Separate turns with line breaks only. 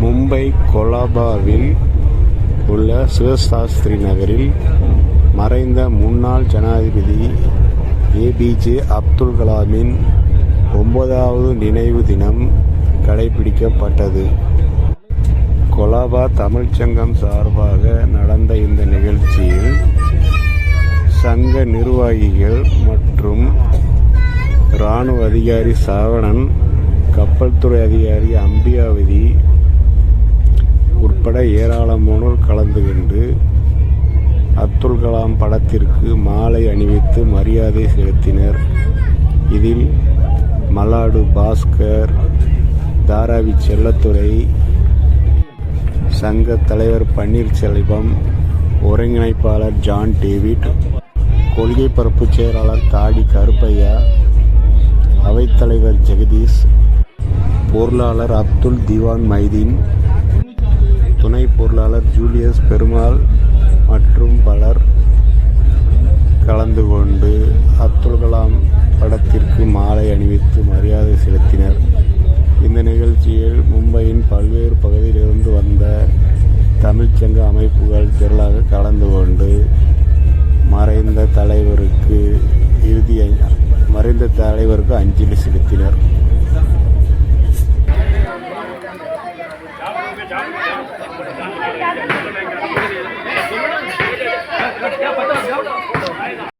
மும்பை கொலாபாவில் உள்ள சிவசாஸ்திரி நகரில் மறைந்த முன்னாள் ஜனாதிபதி ஏபிஜே அப்துல் கலாமின் ஒன்பதாவது நினைவு தினம் கடைபிடிக்கப்பட்டது. கொலாபா தமிழ்ச்சங்கம் சார்பாக நடந்த இந்த நிகழ்ச்சியில் சங்க நிர்வாகிகள் மற்றும் இராணுவ அதிகாரி சாவணன் கப்பல் துறை அதிகாரி அம்பியாவதி கொண்டு அப்துல் கலாம் படத்திற்கு மாலை அணிவித்து மரியாதை செலுத்தினர். இதில் மலாடு பாஸ்கர் தாராவி செல்லத்துறை சங்க தலைவர் பன்னீர்செல்வம் ஒருங்கிணைப்பாளர் ஜான் டேவிட் கொள்கை பரப்பு செயலாளர் தாடி கருப்பையா அவைத்தலைவர் ஜெகதீஷ் பொருளாளர் அப்துல் திவான் மைதீன் எஸ் பெருமாள் மற்றும் பலர் கலந்து கொண்டு அப்துல் கலாம் படத்திற்கு மாலை அணிவித்து மரியாதை செலுத்தினர். இந்த நிகழ்ச்சியில் மும்பையின் பல்வேறு பகுதியிலிருந்து வந்த தமிழ்ச்சங்க அமைப்புகள் திரளாக கலந்து கொண்டு மறைந்த தலைவருக்கு இறுதி மறைந்த தலைவருக்கு அஞ்சலி செலுத்தினர். Thank you.